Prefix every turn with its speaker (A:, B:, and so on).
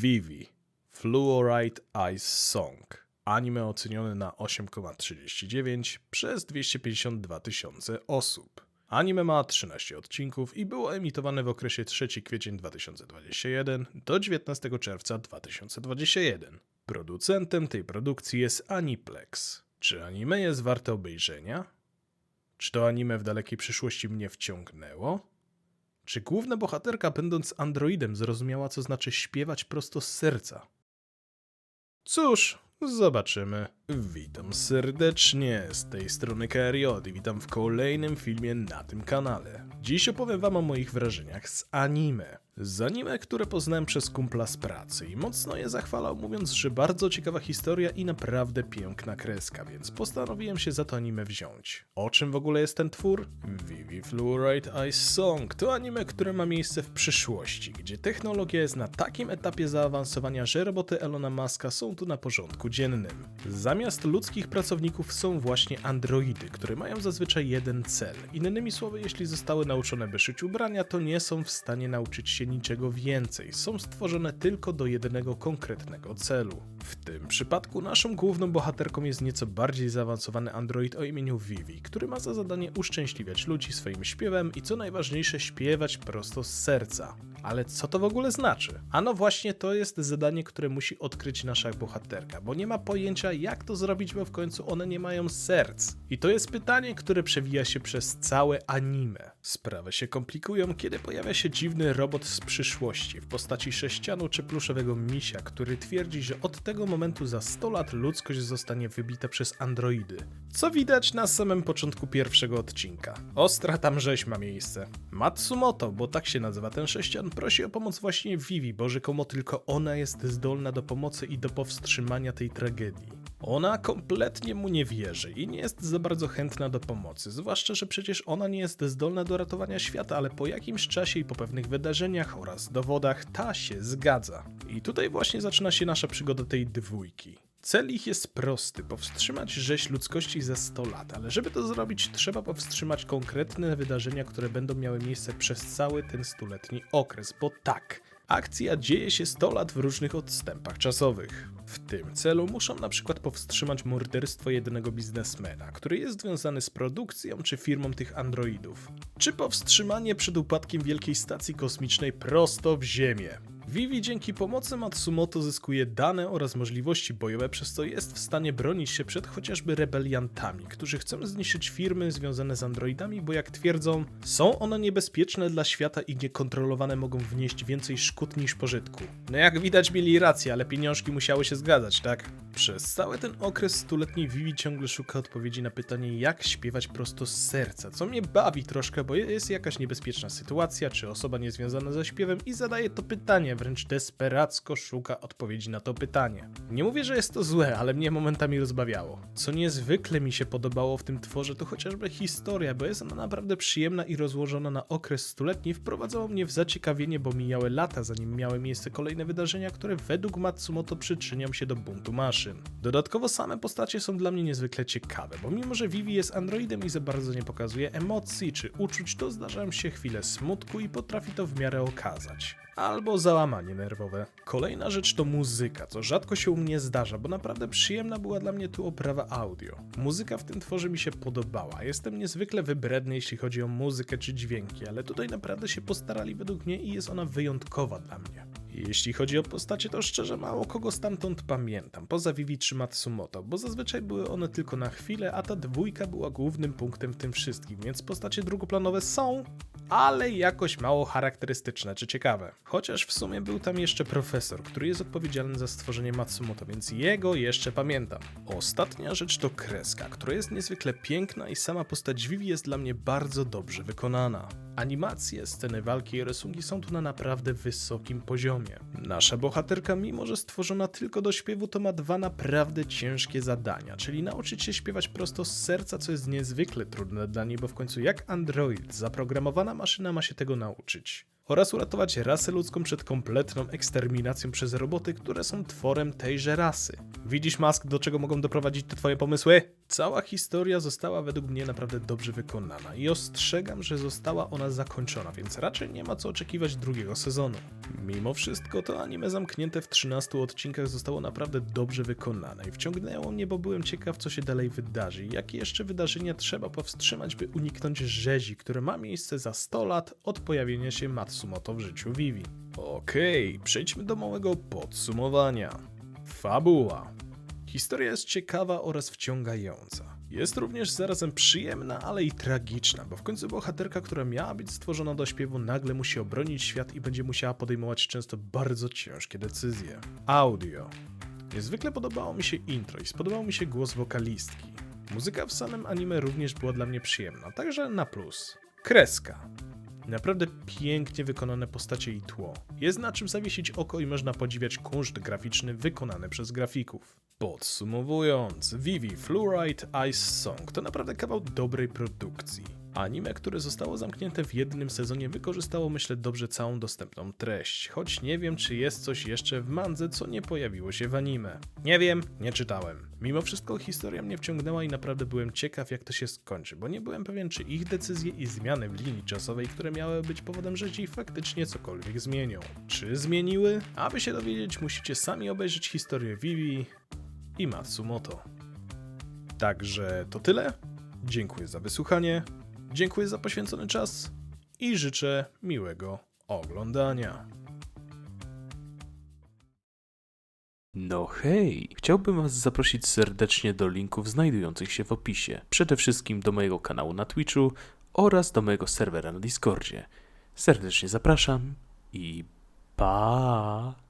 A: Vivi Fluorite Ice Song. Anime ocenione na 8,39 przez 252 tysiące osób. Anime ma 13 odcinków i było emitowane w okresie 3 kwiecień 2021 do 19 czerwca 2021. Producentem tej produkcji jest Aniplex. Czy anime jest warte obejrzenia? Czy to anime w dalekiej przyszłości mnie wciągnęło? Czy główna bohaterka, będąc androidem, zrozumiała, co znaczy śpiewać prosto z serca? Cóż, zobaczymy. Witam serdecznie, z tej strony Kariot i witam w kolejnym filmie na tym kanale. Dziś opowiem wam o moich wrażeniach z anime. Z anime, które poznałem przez kumpla z pracy i mocno je zachwalał, mówiąc, że bardzo ciekawa historia i naprawdę piękna kreska, więc postanowiłem się za to anime wziąć. O czym w ogóle jest ten twór? Vivi Fluorite Ice Song to anime, które ma miejsce w przyszłości, gdzie technologia jest na takim etapie zaawansowania, że roboty Elona Muska są tu na porządku dziennym. Zamiast ludzkich pracowników są właśnie androidy, które mają zazwyczaj jeden cel. Innymi słowy, jeśli zostały nauczone by szyć ubrania, to nie są w stanie nauczyć się niczego więcej. Są stworzone tylko do jednego konkretnego celu. W tym przypadku naszą główną bohaterką jest nieco bardziej zaawansowany android o imieniu Vivi, który ma za zadanie uszczęśliwiać ludzi swoim śpiewem i co najważniejsze śpiewać prosto z serca. Ale co to w ogóle znaczy? Ano właśnie to jest zadanie, które musi odkryć nasza bohaterka, bo nie ma pojęcia jak to zrobić, bo w końcu one nie mają serc. I to jest pytanie, które przewija się przez całe anime. Sprawy się komplikują, kiedy pojawia się dziwny robot z przyszłości w postaci sześcianu czy pluszowego misia, który twierdzi, że od tego momentu za 100 lat ludzkość zostanie wybita przez androidy. Co widać na samym początku pierwszego odcinka. Ostra tam rzeź ma miejsce. Matsumoto, bo tak się nazywa ten sześcian, prosi o pomoc właśnie Vivi, bo rzekomo tylko ona jest zdolna do pomocy i do powstrzymania tej tragedii. Ona kompletnie mu nie wierzy i nie jest za bardzo chętna do pomocy, zwłaszcza, że przecież ona nie jest zdolna do ratowania świata, ale po jakimś czasie i po pewnych wydarzeniach oraz dowodach ta się zgadza. I tutaj właśnie zaczyna się nasza przygoda tej dwójki. Cel ich jest prosty: powstrzymać rzeź ludzkości za 100 lat, ale żeby to zrobić, trzeba powstrzymać konkretne wydarzenia, które będą miały miejsce przez cały ten stuletni okres, bo tak. Akcja dzieje się 100 lat w różnych odstępach czasowych. W tym celu muszą na przykład powstrzymać morderstwo jednego biznesmena, który jest związany z produkcją czy firmą tych androidów. Czy powstrzymanie przed upadkiem wielkiej stacji kosmicznej prosto w Ziemię. Vivi dzięki pomocy Matsumoto zyskuje dane oraz możliwości bojowe, przez co jest w stanie bronić się przed chociażby rebeliantami, którzy chcą zniszczyć firmy związane z androidami, bo jak twierdzą, są one niebezpieczne dla świata i niekontrolowane mogą wnieść więcej szkód niż pożytku. No jak widać mieli rację, ale pieniążki musiały się zgadzać, tak? Przez cały ten okres stuletni Vivi ciągle szuka odpowiedzi na pytanie, jak śpiewać prosto z serca, co mnie bawi troszkę, bo jest jakaś niebezpieczna sytuacja, czy osoba niezwiązana ze śpiewem i zadaje to pytanie, wręcz desperacko szuka odpowiedzi na to pytanie. Nie mówię, że jest to złe, ale mnie momentami rozbawiało. Co niezwykle mi się podobało w tym tworze, to chociażby historia, bo jest ona naprawdę przyjemna i rozłożona na okres stuletni, wprowadzało mnie w zaciekawienie, bo mijały lata, zanim miały miejsce kolejne wydarzenia, które według Matsumoto przyczynią się do buntu maszyn. Dodatkowo same postacie są dla mnie niezwykle ciekawe, bo mimo, że Vivi jest androidem i za bardzo nie pokazuje emocji czy uczuć, to zdarzają się chwile smutku i potrafi to w miarę okazać albo załamanie nerwowe. Kolejna rzecz to muzyka, co rzadko się u mnie zdarza, bo naprawdę przyjemna była dla mnie tu oprawa audio. Muzyka w tym tworze mi się podobała. Jestem niezwykle wybredny, jeśli chodzi o muzykę czy dźwięki, ale tutaj naprawdę się postarali według mnie i jest ona wyjątkowa dla mnie. Jeśli chodzi o postacie, to szczerze mało kogo stamtąd pamiętam, poza Vivi czy Matsumoto, bo zazwyczaj były one tylko na chwilę, a ta dwójka była głównym punktem w tym wszystkim, więc postacie drugoplanowe są, ale jakoś mało charakterystyczne czy ciekawe. Chociaż w sumie był tam jeszcze profesor, który jest odpowiedzialny za stworzenie Matsumoto, więc jego jeszcze pamiętam. Ostatnia rzecz to kreska, która jest niezwykle piękna i sama postać Vivi jest dla mnie bardzo dobrze wykonana. Animacje, sceny walki i rysunki są tu na naprawdę wysokim poziomie. Nasza bohaterka, mimo że stworzona tylko do śpiewu, to ma dwa naprawdę ciężkie zadania, czyli nauczyć się śpiewać prosto z serca, co jest niezwykle trudne dla niej, bo w końcu jak android, zaprogramowana maszyna ma się tego nauczyć oraz uratować rasę ludzką przed kompletną eksterminacją przez roboty, które są tworem tejże rasy. Widzisz, Mask, do czego mogą doprowadzić te twoje pomysły? Cała historia została według mnie naprawdę dobrze wykonana i ostrzegam, że została ona zakończona, więc raczej nie ma co oczekiwać drugiego sezonu. Mimo wszystko to anime zamknięte w 13 odcinkach zostało naprawdę dobrze wykonane i wciągnęło mnie, bo byłem ciekaw, co się dalej wydarzy i jakie jeszcze wydarzenia trzeba powstrzymać, by uniknąć rzezi, które ma miejsce za 100 lat od pojawienia się Matsumoto w życiu Vivi. Okej, przejdźmy do małego podsumowania. Fabuła. Historia jest ciekawa oraz wciągająca. Jest również zarazem przyjemna, ale i tragiczna, bo w końcu bohaterka, która miała być stworzona do śpiewu, nagle musi obronić świat i będzie musiała podejmować często bardzo ciężkie decyzje. Audio. Niezwykle podobało mi się intro i spodobał mi się głos wokalistki. Muzyka w samym anime również była dla mnie przyjemna, także na plus. Kreska. Naprawdę pięknie wykonane postacie i tło. Jest na czym zawiesić oko i można podziwiać kunszt graficzny wykonany przez grafików. Podsumowując, Vivi Fluoride Ice Song to naprawdę kawał dobrej produkcji. Anime, które zostało zamknięte w jednym sezonie, wykorzystało myślę dobrze całą dostępną treść, choć nie wiem, czy jest coś jeszcze w mandze, co nie pojawiło się w anime. Nie wiem, nie czytałem. Mimo wszystko historia mnie wciągnęła i naprawdę byłem ciekaw, jak to się skończy, bo nie byłem pewien, czy ich decyzje i zmiany w linii czasowej, które miały być powodem rzezi, faktycznie cokolwiek zmienią. Czy zmieniły? Aby się dowiedzieć, musicie sami obejrzeć historię Vivi i Matsumoto. Także to tyle. Dziękuję za wysłuchanie. Dziękuję za poświęcony czas i życzę miłego oglądania.
B: No hej, chciałbym Was zaprosić serdecznie do linków znajdujących się w opisie. Przede wszystkim do mojego kanału na Twitchu oraz do mojego serwera na Discordzie. Serdecznie zapraszam i pa!